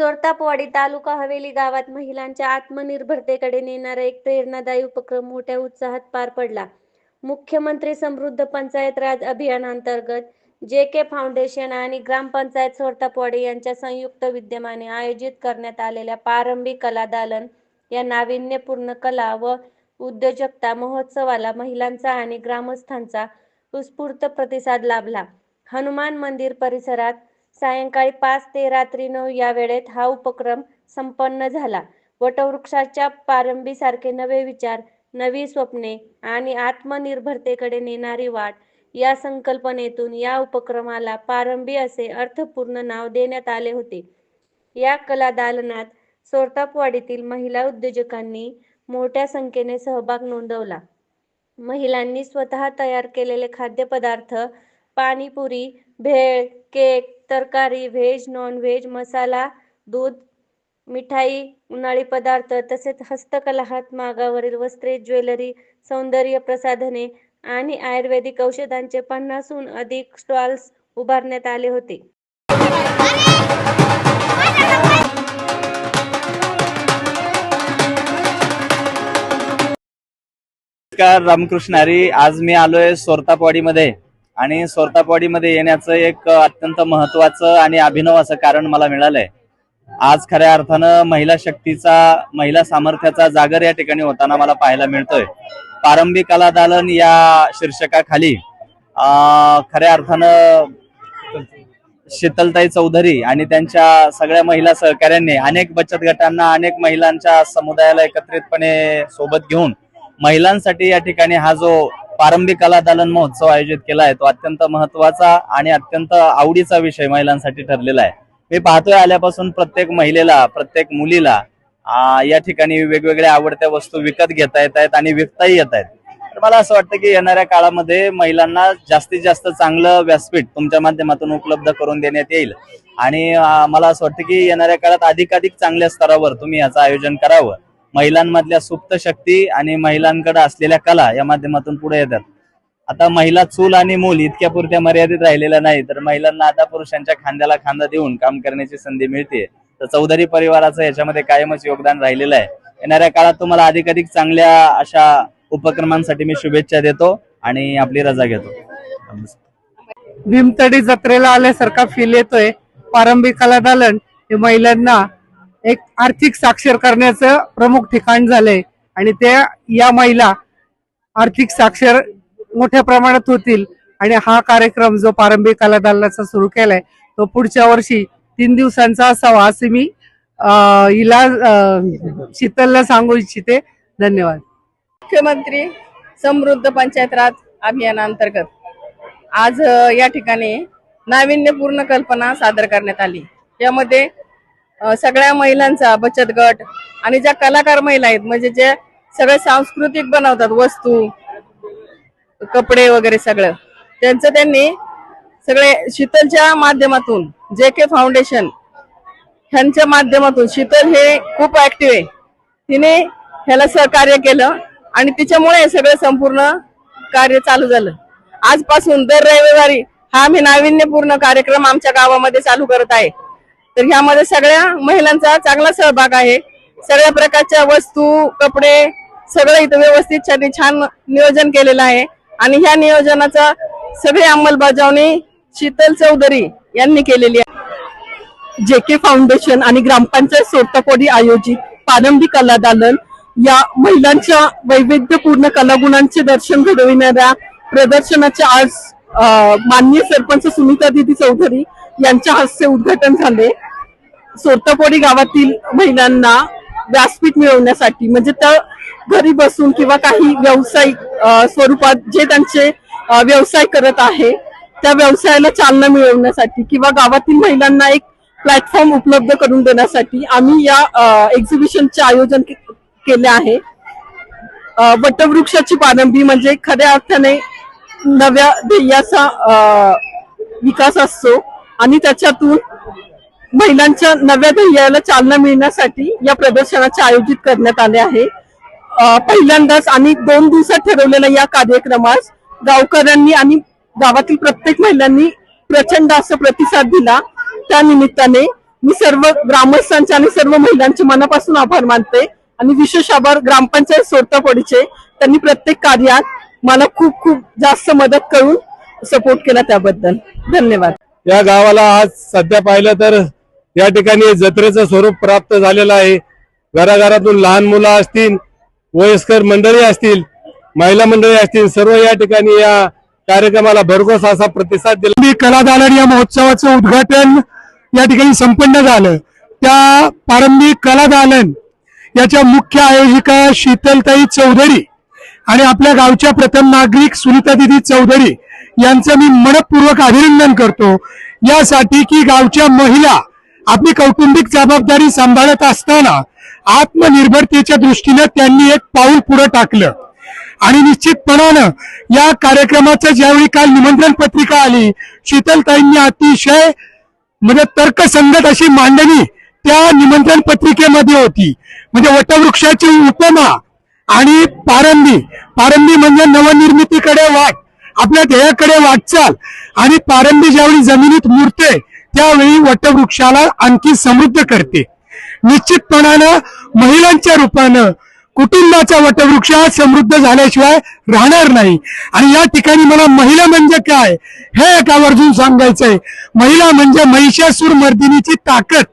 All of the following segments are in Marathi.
सोरतापवाडी तालुका हवेली गावात महिलांच्या आत्मनिर्भरतेकडे नेणारा एक प्रेरणादायी उपक्रम मोठ्या उत्साहात पार पडला. मुख्यमंत्री समृद्ध पंचायत राज अभियानांतर्गत जे के फाउंडेशन आणि ग्रामपंचायत सोरतापवाडी यांच्या संयुक्त विद्यमाने आयोजित करण्यात आलेल्या प्रारंभिक कला दालन या नाविन्यपूर्ण कला व उद्योजकता महोत्सवाला महिलांचा आणि ग्रामस्थांचा उत्स्फूर्त प्रतिसाद लाभला. हनुमान मंदिर परिसरात सायंकाळी पाच ते रात्री नऊ या वेळेत हा उपक्रम संपन्न झाला. वटवृक्षाच्या पारंबीसारखे नवे विचार नवी स्वप्ने आणि आत्मनिर्भरतेकडे नेणारी वाट या संकल्पनेतून या उपक्रमाला पारंबी असे अर्थपूर्ण नाव देण्यात आले होते. या कला दालनात सोरतापवाडीतील महिला उद्योजकांनी मोठ्या संख्येने सहभाग नोंदवला. महिलांनी स्वतः तयार केलेले खाद्यपदार्थ पाणीपुरी भेळ केक तरकारी व्हेज नॉन व्हेज मसाला दूध मिठाई उन्हाळी पदार्थ तसेच हस्तकला हातमागावरील वस्त्रे ज्वेलरी सौंदर्य प्रसाधने आणि आयुर्वेदिक औषधांचे पन्नासहून अधिक स्टॉल्स उभारण्यात आले होते. नमस्कार रामकृष्ण हरी. आज मी आलोय सोरतापवाडीमध्ये. आणि सोरतापवाडीमध्ये येण्याचं एक अत्यंत महत्वाचं आणि अभिनव असं कारण मला मिळालंय. आज खऱ्या अर्थानं महिला शक्तीचा महिला सामर्थ्याचा जागर या ठिकाणी होताना मला पाहायला मिळतोय. प्रारंभी कला दालन या शीर्षकाखाली खऱ्या अर्थानं शीतलताई चौधरी आणि त्यांच्या सगळ्या महिला सहकाऱ्यांनी अनेक बचत गटांना अनेक महिलांच्या समुदायाला एकत्रितपणे सोबत घेऊन महिलांसाठी या ठिकाणी हा जो प्रारंभिक कला दालन महोत्सव आयोजित केला आहे. तो अत्यंत महत्त्वाचा आणि अत्यंत आवडीचा विषय महिलांसाठी ठरलेला आहे. मी पाहतोय आल्यापासून प्रत्येक महिलेला प्रत्येक मुलीला या ठिकाणी वेगवेगळ्या आवडत्या वस्तू विकत घेता येत आहेत आणि विकताही येत आहेत. तर मला असं वाटतं की येणाऱ्या काळामध्ये महिलांना जास्तीत जास्त चांगलं व्यासपीठ तुमच्या माध्यमातून उपलब्ध करून देण्यात येईल. आणि मला असं वाटतं की येणाऱ्या काळात अधिकाधिक चांगल्या स्तरावर तुम्ही याचं आयोजन करावं. महिलांमधल्या सुप्त शक्ती आणि महिलांकडे असलेल्या कला या माध्यमातून पुढे येतात. आता महिला चूल आणि मूल इतक्या पुरत्या मर्यादित राहिलेल्या नाही तर महिलांना आता पुरुषांच्या खांद्याला खांदा देऊन काम करण्याची संधी मिळते. तर चौधरी परिवाराचं याच्यामध्ये कायमच योगदान राहिलेलं आहे. येणाऱ्या काळात तुम्हाला अधिक चांगल्या अशा उपक्रमांसाठी मी शुभेच्छा देतो आणि आपली रजा घेतो. भीमतडी जत्रेला आल्यासारखा फील येतोय. प्रारंभिक कला दालन हे महिलांना एक आर्थिक साक्षर करण्याचं प्रमुख ठिकाण झालंय. आणि त्या या महिला आर्थिक साक्षर मोठ्या प्रमाणात होतील. आणि हा कार्यक्रम जो प्रारंभिक कला दालनाचा सुरू केलाय तो पुढच्या वर्षी तीन दिवसांचा असावा असे मी अं, हिला शीतलला सांगू इच्छिते. धन्यवाद. मुख्यमंत्री समृद्ध पंचायत राज अभियानांतर्गत आज या ठिकाणी नाविन्यपूर्ण कल्पना सादर करण्यात आली. यामध्ये सगळ्या महिलांचा बचत गट आणि ज्या कलाकार महिला आहेत म्हणजे जे सगळे सांस्कृतिक बनवतात वस्तू कपडे वगैरे सगळं त्यांचं त्यांनी सगळे शीतलच्या माध्यमातून जे के फाउंडेशन ह्यांच्या माध्यमातून शीतल हे खूप ऍक्टिव्ह आहे. तिने ह्याला सहकार्य केलं आणि तिच्यामुळे सगळं संपूर्ण कार्य चालू झालं. आजपासून दर रविवारी हा आम्ही नाविन्यपूर्ण कार्यक्रम आमच्या गावामध्ये चालू करत आहे. तर ह्यामध्ये सगळ्या महिलांचा चांगला सहभाग आहे. सगळ्या प्रकारच्या वस्तू कपडे सगळं इथं व्यवस्थित छान छान नियोजन केलेलं आहे. आणि ह्या नियोजनाचा सगळी अंमलबजावणी शीतल चौधरी यांनी केलेली आहे. जे के फाउंडेशन आणि ग्रामपंचायत सोरतापोडी आयोजित पारंबी कला दालन या महिलांच्या वैविध्यपूर्ण कलागुणांचे दर्शन घडविणाऱ्या प्रदर्शनाचे आज माननीय सरपंच सुनीता दिदी चौधरी यांच्या हस्ते उद्घाटन झाले. सोरतापोडी गावातील महिलांना व्यासपीठ मिळवण्यासाठी म्हणजे त्या घरी बसून किंवा काही व्यावसायिक स्वरूपात जे त्यांचे व्यवसाय करत आहे त्या व्यवसायाला चालना मिळवण्यासाठी किंवा गावातील महिलांना एक प्लॅटफॉर्म उपलब्ध करून देण्यासाठी आम्ही या एक्झिबिशनचे आयोजन केले आहे. वटवृक्षाची प्रारंभी म्हणजे खऱ्या अर्थाने नव्या ध्येयाचा विकास असतो आणि त्याच्यातून महिलांच्या नव्या ध्येयाला चालना मिळण्यासाठी या प्रदर्शनाचे आयोजित करण्यात आले आहे. पहिल्यांदाच आणि दोन दिवसात ठरवलेल्या या कार्यक्रमास गावकऱ्यांनी आणि गावातील प्रत्येक महिलांनी प्रचंड असा प्रतिसाद दिला. त्या निमित्ताने मी सर्व ग्रामस्थांचे आणि सर्व महिलांचे मनापासून आभार मानते आणि विशेष आभार ग्रामपंचायत सोरतापडीचे. त्यांनी प्रत्येक कार्यात मला खूप खूप जास्त मदत करून सपोर्ट केला त्याबद्दल. धन्यवाद. या गावाला आज सध्या पाहिलं तर या ठिकाणी जत्रेचं स्वरूप प्राप्त झालेलं आहे. घराघरातून लहान मुलं असतील वयस्कर मंडळी असतील महिला मंडळी असतील सर्व या ठिकाणी या कार्यक्रमाला भरघोस असा प्रतिसाद दिला. मी कलादालन या महोत्सवाचं उद्घाटन या ठिकाणी संपन्न झालं. त्या प्रारंभिक कला दालन याच्या मुख्य आयोजिका शीतलताई चौधरी आणि आपल्या गावच्या प्रथम नागरिक सुनीता दिदी चौधरी यांचं मी मनपूर्वक अभिनंदन करतो. यासाठी की गावच्या महिला आपली कौटुंबिक जबाबदारी सांभाळत असताना आत्मनिर्भरतेच्या दृष्टीने त्यांनी एक पाऊल पुढे टाकलं. आणि निश्चितपणानं या कार्यक्रमाचं ज्यावेळी काल निमंत्रण पत्रिका आली शीतलताईंनी अतिशय म्हणजे तर्कसंगत अशी मांडणी त्या निमंत्रण पत्रिकेमध्ये होती. म्हणजे वटवृक्षाची उपमा आणि पारंबी. पारंबी म्हणजे नवनिर्मितीकडे वाट. आपल्या ध्येयाकडे वाटचाल. आणि पारंबी ज्यावेळी जमिनीत मुरते त्यावेळी वटवृक्षाला आणखी समृद्ध करते. निश्चितपणानं महिलांच्या रूपानं कुटुंबाचा वटवृक्ष समृद्ध झाल्याशिवाय राहणार नाही. आणि या ठिकाणी मला महिला म्हणजे काय हे एका वर्जून सांगायचंय. महिला म्हणजे महिषासूर मर्दिनीची ताकद.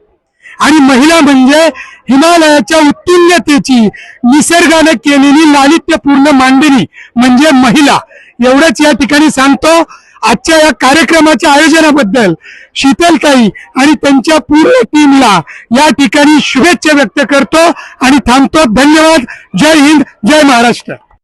आणि महिला म्हणजे हिमालयाच्या उत्तुंगतेची निसर्गाने केलेली लालित्यपूर्ण मांडणी म्हणजे महिला. एवढंच या ठिकाणी सांगतो. आजच्या या कार्यक्रमाच्या आयोजनाबद्दल शीतलताई आणि त्यांच्या पूर्ण टीमला या ठिकाणी शुभेच्छा व्यक्त करतो आणि थांबतो. धन्यवाद. जय हिंद. जय महाराष्ट्र.